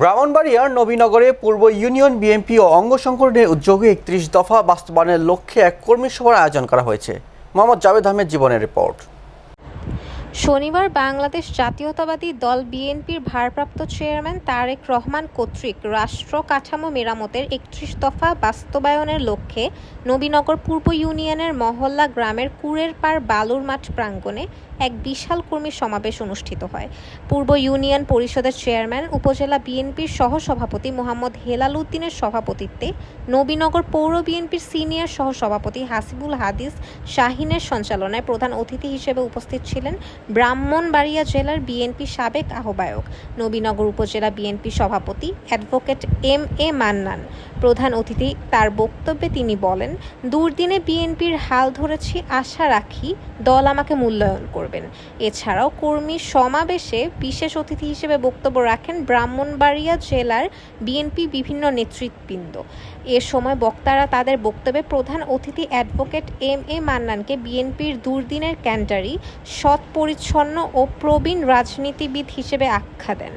ব্রাহ্মণবাড়িয়ার নবীনগরে পূর্ব union BNP ও অঙ্গ সংগঠনের উদ্যোগে একত্রিশ দফা বাস্তবায়নের লক্ষ্যে এক কর্মী সভার আয়োজন করা হয়েছে। মোহাম্মদ জাভেদ আহমেদ জীবনের রিপোর্ট। শনিবার বাংলাদেশ জাতীয়তাবাদী দল বিএনপির ভারপ্রাপ্ত চেয়ারম্যান তারেক রহমান কর্তৃক রাষ্ট্র কাঠামো মেরামতের একত্রিশ দফা বাস্তবায়নের লক্ষ্যে নবীনগর পূর্ব ইউনিয়নের মহল্লা গ্রামের কুড়ের পাড় বালুর মাঠ প্রাঙ্গণে এক বিশাল কর্মী সমাবেশ অনুষ্ঠিত হয়। পূর্ব ইউনিয়ন পরিষদের চেয়ারম্যান, উপজেলা বিএনপির সহসভাপতি মোহাম্মদ হেলাল উদ্দিনের সভাপতিত্বে নবীনগর পৌর বিএনপির সিনিয়র সহসভাপতি হাসিবুল হাদিস শাহিনের সঞ্চালনায় প্রধান অতিথি হিসেবে উপস্থিত ছিলেন ব্রাহ্মণবাড়িয়া জেলার বিএনপি সাবেক আহ্বায়ক নবীনগর উপজেলা বিএনপি সভাপতি অ্যাডভোকেট এম এ মান্নান। প্রধান অতিথি তার বক্তব্যে তিনি বলেন, দুর্দিনে বিএনপির হাল ধরেছি, আশা রাখি দল আমাকে মূল্যায়ন করবেন। এছাড়াও কর্মী সমাবেশে বিশেষ অতিথি হিসেবে বক্তব্য রাখেন ব্রাহ্মণবাড়িয়া জেলার বিএনপি বিভিন্ন নেতৃত্ববৃন্দ এ সময় বক্তারা তাদের বক্তব্যে প্রধান অতিথি অ্যাডভোকেট এম এ মান্নানকে বিএনপির দুর্দিনের ক্যান্টারি সৎ পরিচ্ছন্ন ও প্রবীণ রাজনীতিবিদ হিসেবে আখ্যা দেন।